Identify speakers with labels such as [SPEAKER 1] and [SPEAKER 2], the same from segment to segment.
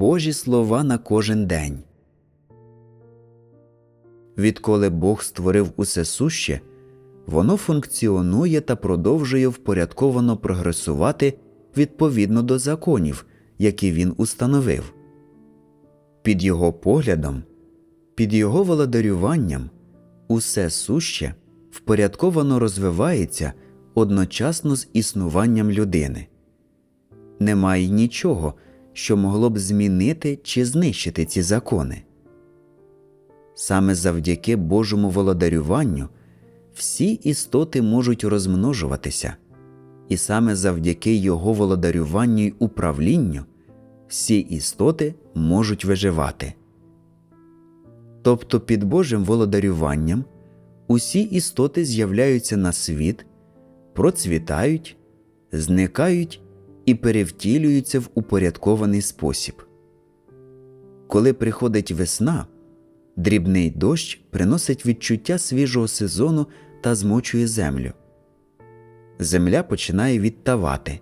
[SPEAKER 1] Божі слова на кожен день. Відколи Бог створив усе суще, воно функціонує та продовжує впорядковано прогресувати відповідно до законів, які він установив. Під його поглядом, під його володарюванням, усе суще впорядковано розвивається одночасно з існуванням людини. Немає нічого, що могло б змінити чи знищити ці закони. Саме завдяки Божому володарюванню всі істоти можуть розмножуватися, і саме завдяки Його володарюванню й управлінню всі істоти можуть виживати. Тобто під Божим володарюванням усі істоти з'являються на світ, процвітають, зникають і перевтілюються в упорядкований спосіб. Коли приходить весна, дрібний дощ приносить відчуття свіжого сезону та змочує землю. Земля починає відтавати,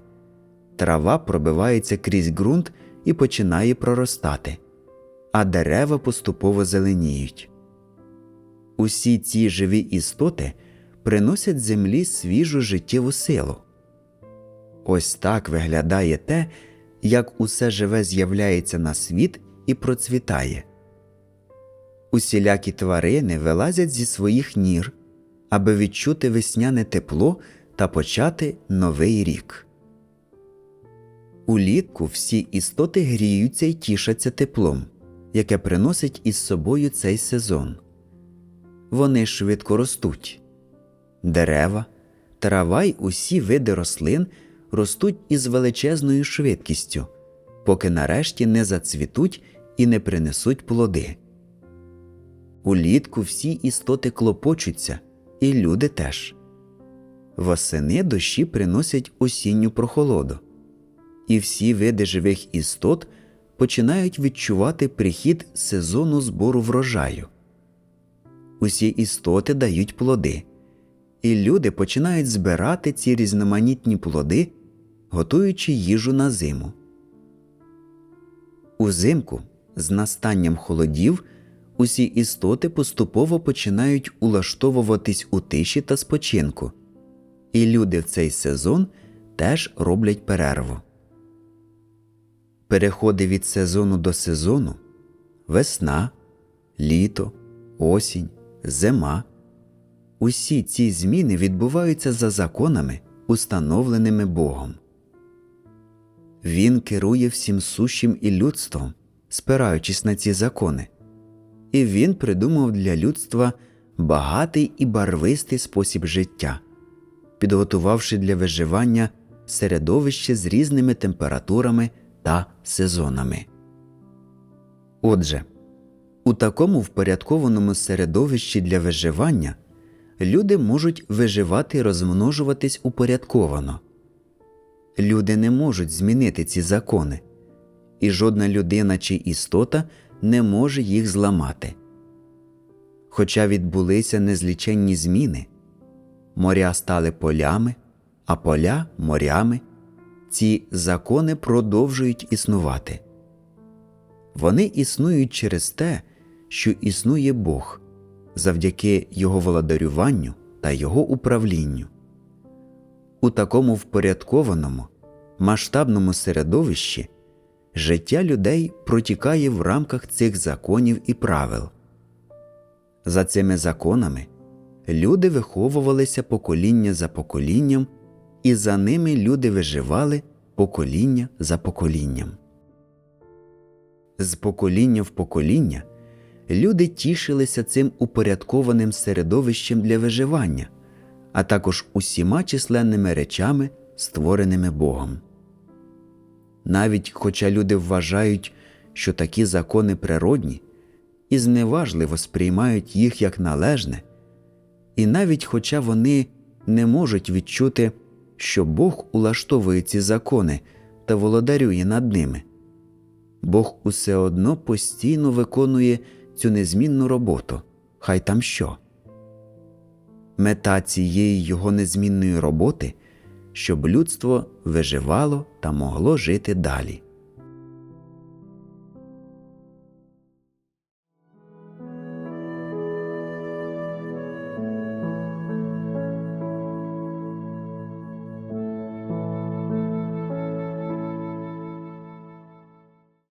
[SPEAKER 1] трава пробивається крізь ґрунт і починає проростати, а дерева поступово зеленіють. Усі ці живі істоти приносять землі свіжу життєву силу. Ось так виглядає те, як усе живе з'являється на світ і процвітає. Усілякі тварини вилазять зі своїх нір, аби відчути весняне тепло та почати новий рік. Улітку всі істоти гріються й тішаться теплом, яке приносить із собою цей сезон. Вони швидко ростуть. Дерева, трава й усі види рослин ростуть із величезною швидкістю, поки нарешті не зацвітуть і не принесуть плоди. Улітку всі істоти клопочуться, і люди теж. Восени дощі приносять осінню прохолоду, і всі види живих істот починають відчувати прихід сезону збору врожаю. Усі істоти дають плоди, і люди починають збирати ці різноманітні плоди, готуючи їжу на зиму. Узимку з настанням холодів усі істоти поступово починають улаштовуватись у тиші та спочинку, і люди в цей сезон теж роблять перерву. Переходи від сезону до сезону весна, літо, осінь, зима. Усі ці зміни відбуваються за законами, установленими Богом. Він керує всім сущим і людством, спираючись на ці закони, і він придумав для людства багатий і барвистий спосіб життя, підготувавши для виживання середовище з різними температурами та сезонами. Отже, у такому впорядкованому середовищі для виживання люди можуть виживати і розмножуватись упорядковано. Люди не можуть змінити ці закони, і жодна людина чи істота не може їх зламати. Хоча відбулися незліченні зміни, моря стали полями, а поля морями, ці закони продовжують існувати. Вони існують через те, що існує Бог завдяки Його володарюванню та Його управлінню. У такому впорядкованому, масштабному середовищі життя людей протікає в рамках цих законів і правил. За цими законами люди виховувалися покоління за поколінням, і за ними люди виживали покоління за поколінням. З покоління в покоління люди тішилися цим упорядкованим середовищем для виживання, а також усіма численними речами, створеними Богом. Навіть хоча люди вважають, що такі закони природні і зневажливо сприймають їх як належне, і навіть хоча вони не можуть відчути, що Бог улаштовує ці закони та володарює над ними, Бог усе одно постійно виконує цю незмінну роботу, хай там що. Мета цієї його незмінної роботи, щоб людство виживало та могло жити далі.